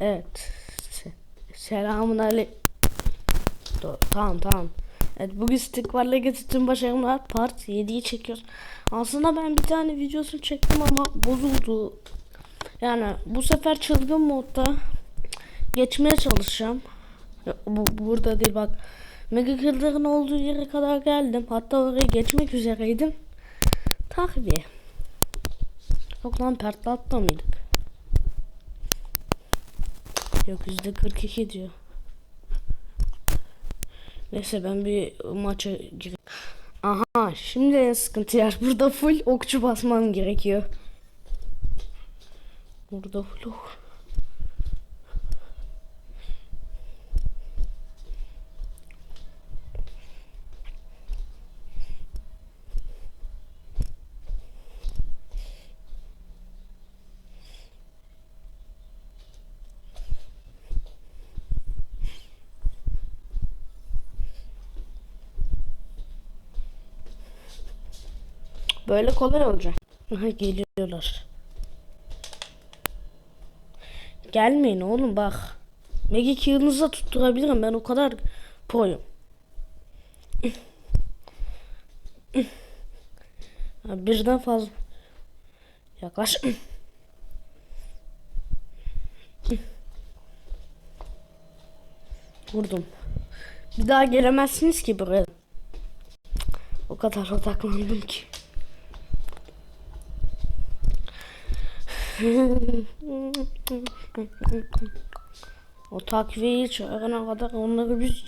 Evet. Se- Selamun aleyküm. Tamam tamam. Evet bugün Legacy tüm başarımlar part 7'yi çekiyoruz. Aslında ben bir tane videosunu çektim ama bozuldu. Yani bu sefer çılgın modda geçmeye çalışacağım. Bu burada değil bak. Mega Killer'ın olduğu yere kadar geldim. Hatta oraya geçmek üzereydim. Takviye. Yok lan pertlatta mıydık? Yok yüzde 42 diyor. Neyse ben bir maça gireyim. Aha şimdi en sıkıntı yer. Burada full okçu basmam gerekiyor. Burada full ok. Böyle kolay olacak. Geliyorlar. Gelmeyin oğlum bak. Magic yılınıza tutturabilirim ben o kadar proyum. Birden fazla. Yaklaş. Vurdum. Bir daha gelemezsiniz ki buraya. O kadar odaklandım ki. o takviyeyi çağırana kadar onları biz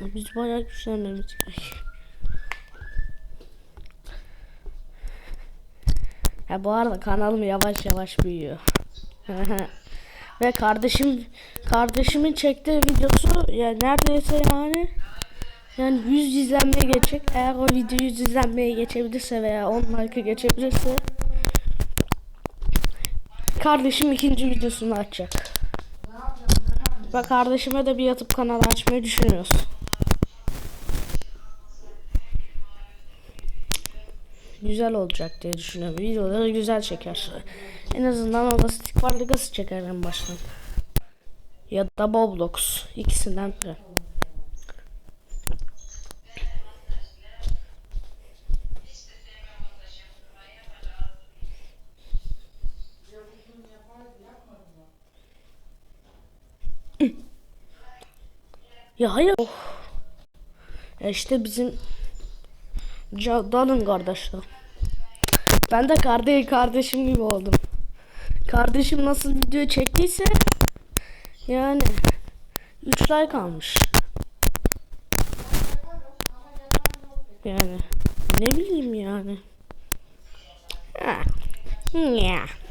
biz bayağı güçlenmemiz gerek. Ya bu arada kanalım yavaş yavaş büyüyor. Ve kardeşim kardeşimin çektiği videosu yani neredeyse yani yani 100 izlenmeye geçecek. Eğer o video 100 izlenmeye geçebilirse veya 10 like'ı geçebilirse kardeşim ikinci videosunu açacak. Ve kardeşime de bir yatıp kanal açmayı düşünüyoruz. Güzel olacak diye düşünüyorum. Videoları güzel çeker. En azından o Stick Var Legacy çeker en baştan. Ya da Roblox. ikisinden biri. Ya hayır. Oh. Ya işte bizim Ca- Dalın kardeşler. Ben de kardeş kardeşim gibi oldum. Kardeşim nasıl video çektiyse yani 3 like almış. Yani ne bileyim yani. Ha. Ya.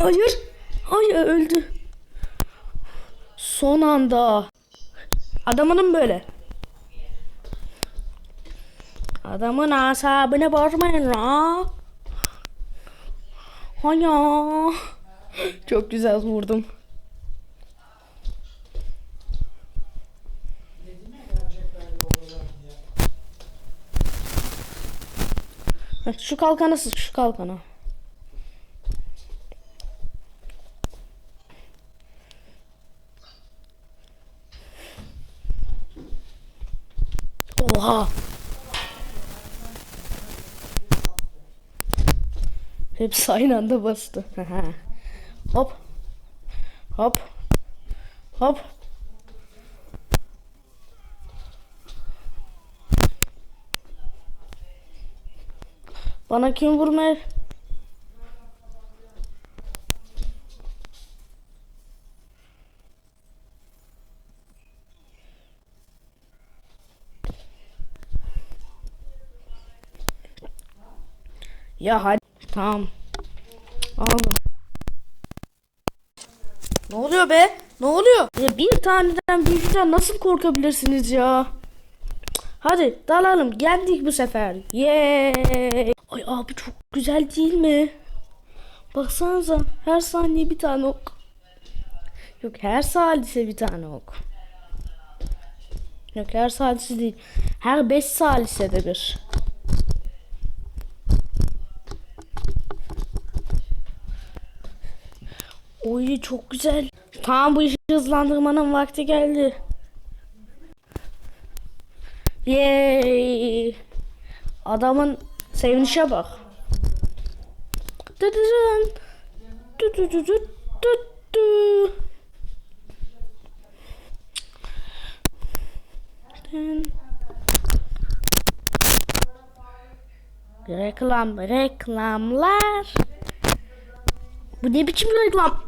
Hayır. Hayır öldü. Son anda. Adamının böyle. Adamın asabını bozmayın la. Hayır. Çok güzel vurdum. Şu kalkana sık şu kalkana. Oha. Hepsi aynı anda bastı. Hop. Hop. Hop. Bana kim vurmaya? Ya hadi. Tamam. Aldım. Ne oluyor be? Ne oluyor? Ya bir taneden büyücüden nasıl korkabilirsiniz ya? Hadi dalalım. Geldik bu sefer. Yeee. Ay abi çok güzel değil mi? Baksanıza her saniye bir tane ok. Yok her salise bir tane ok. Nükleer salisi değil. Her 5 salisede bir. Oy çok güzel. Tamam bu işi hızlandırmanın vakti geldi. Yay. Adamın sevinişe bak. Dıdıdın. Dıdıdıdı. Dıdı. Dın. Reklam, reklamlar. Bu ne biçim reklam?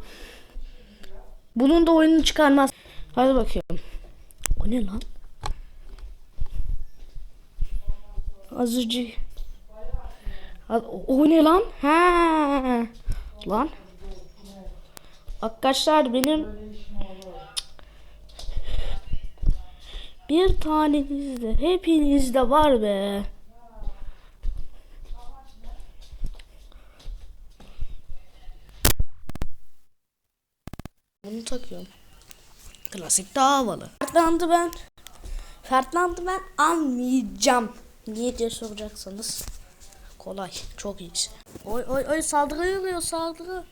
Bunun da oyununu çıkarmaz. Hadi bakıyorum. O ne lan? Azıcık. Az- O ne lan? Ha. Lan. Arkadaşlar benim bir tanenizde hepinizde var be. Takıyorum. Klasik daha havalı. Fertlandı ben. Fertlandı ben almayacağım. Niye diye soracaksanız. Kolay. Çok iyi. Oy oy oy saldırı oluyor saldırı.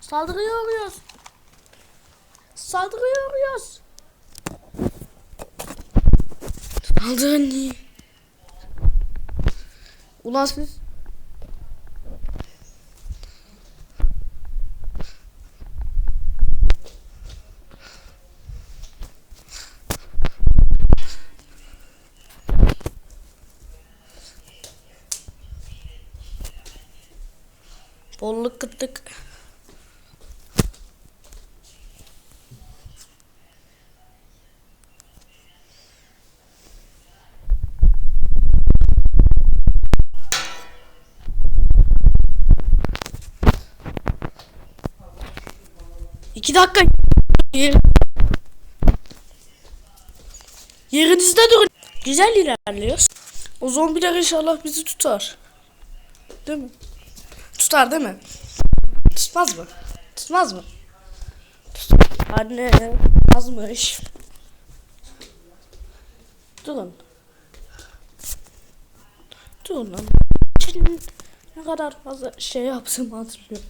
Saldırı uğruyoruz. Saldırı uğruyoruz. Saldırın niye? Ulan siz bolluk kıttık. İki dakika. Yer- Yerinizde durun. Güzel ilerliyoruz. O zombiler inşallah bizi tutar. Değil mi? Tutar değil mi? Tutmaz mı? Tutmaz mı? Anne azmış. Durun. Durun lan. Şimdi ne kadar fazla şey yaptım hatırlıyorum.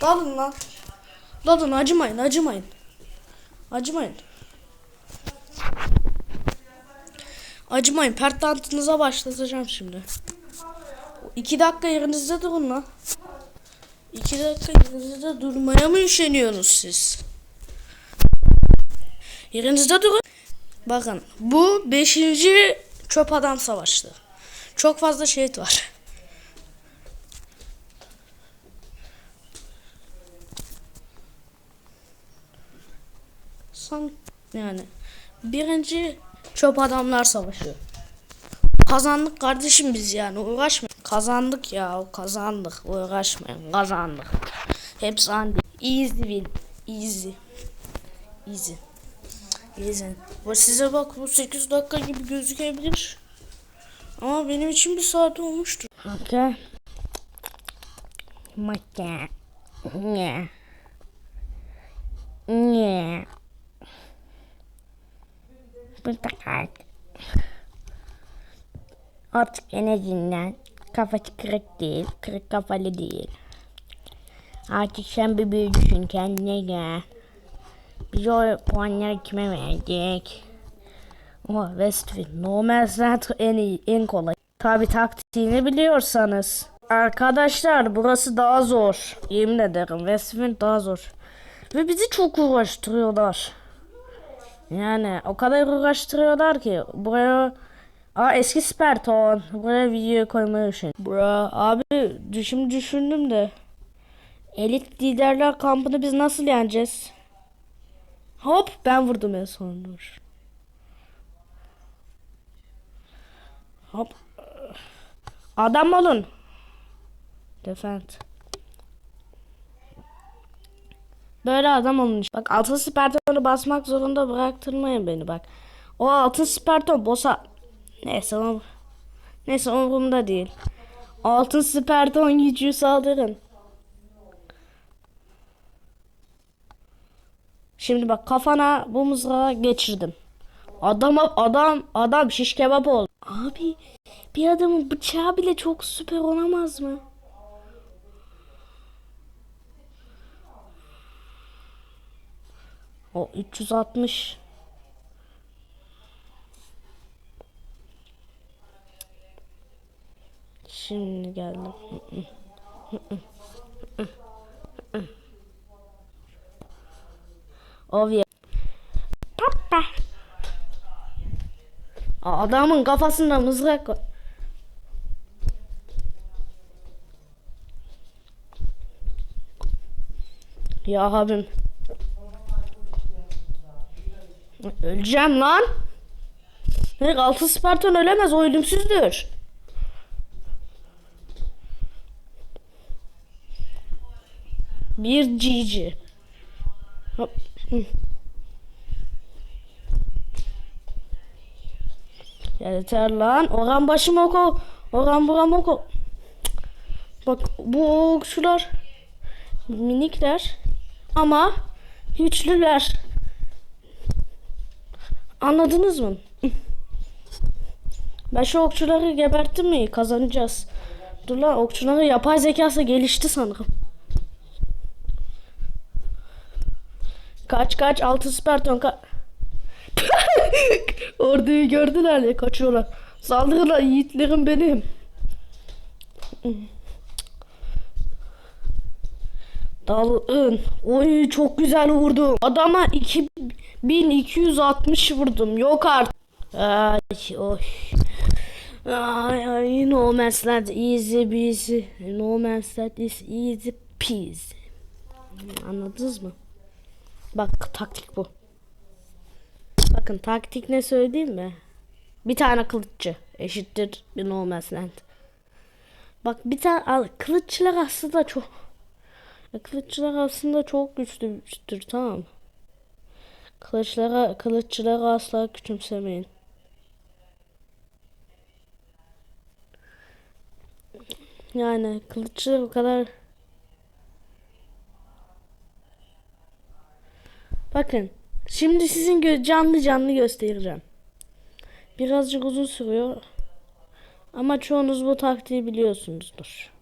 Dalın lan. Dalın acımayın acımayın. Acımayın. Acımayın. Pertantınıza başlatacağım şimdi. İki dakika yerinizde durun lan. İki dakika yerinizde durmaya mı üşeniyorsunuz siz? Yerinizde durun. Bakın bu beşinci çöp adam savaştı. Çok fazla şehit var. Son yani birinci çöp adamlar savaşı. Kazandık kardeşim biz yani uğraşmayın. Kazandık ya kazandık uğraşmayın kazandık. Hepsi andi. Easy win. Easy. Easy. Easy. Bu size bak bu 8 dakika gibi gözükebilir. Ama benim için bir saat olmuştur. Okay. Maka. Ne. Ne. Portakal. Artık en azından kafası kırık değil, kırık kafalı değil. Artık sen bir büyücüsün kendine gel. Biz o puanları kime verdik? O Westfield. Normal Center en iyi, en kolay. Tabi taktiğini biliyorsanız. Arkadaşlar burası daha zor. Yemin ederim Westfield daha zor. Ve bizi çok uğraştırıyorlar. Yani o kadar uğraştırıyorlar ki buraya Aa eski Sparton. Buraya video koymayı düşün. Bra abi düşün düşündüm de. Elit liderler kampını biz nasıl yeneceğiz? Hop ben vurdum en son. Hop. Adam olun. Defend. Böyle adam olmuş. Bak altın spertonu basmak zorunda bıraktırmayın beni bak. O altın sperton bossa. Neyse o. Neyse umurumda değil. Altın sperton gücü saldırın. Şimdi bak kafana bu mızrağı geçirdim. Adam adam adam şiş kebap oldu. Abi bir adamın bıçağı bile çok süper olamaz mı? O 360 Şimdi geldim. Ovye. Papa. Adamın kafasında mızrak var. Ya abim. Öleceğim lan. Ne altı Spartan ölemez o ölümsüzdür. Bir GG. Hop. Yeter lan. Oran başım oku. Oran buram oku. Bak bu okçular minikler ama güçlüler. Anladınız mı? Ben şu okçuları geberttim mi kazanacağız. Dur lan okçuları yapay zekası gelişti sanırım. Kaç kaç altı sperton ka Orduyu gördüler ya kaçıyorlar. Saldırılar yiğitlerim benim. Dalın. Oy çok güzel vurdum. Adama 2260 vurdum. Yok artık. Ay oy. Ay ay no man's land easy peasy. No man's land is easy peasy. Anladınız mı? Bak taktik bu. Bakın taktik ne söyleyeyim mi? Bir tane kılıççı eşittir bir no man's land. Bak bir tane al, kılıççılar aslında çok kılıççılar aslında çok güçlüdür tamam mı? Kılıçlara, kılıççıları asla küçümsemeyin. Yani kılıççılar o kadar Bakın. Şimdi sizin gö- canlı canlı göstereceğim. Birazcık uzun sürüyor. Ama çoğunuz bu taktiği biliyorsunuzdur.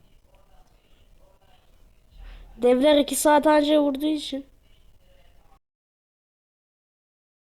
Devler 2 saat önce vurduğu için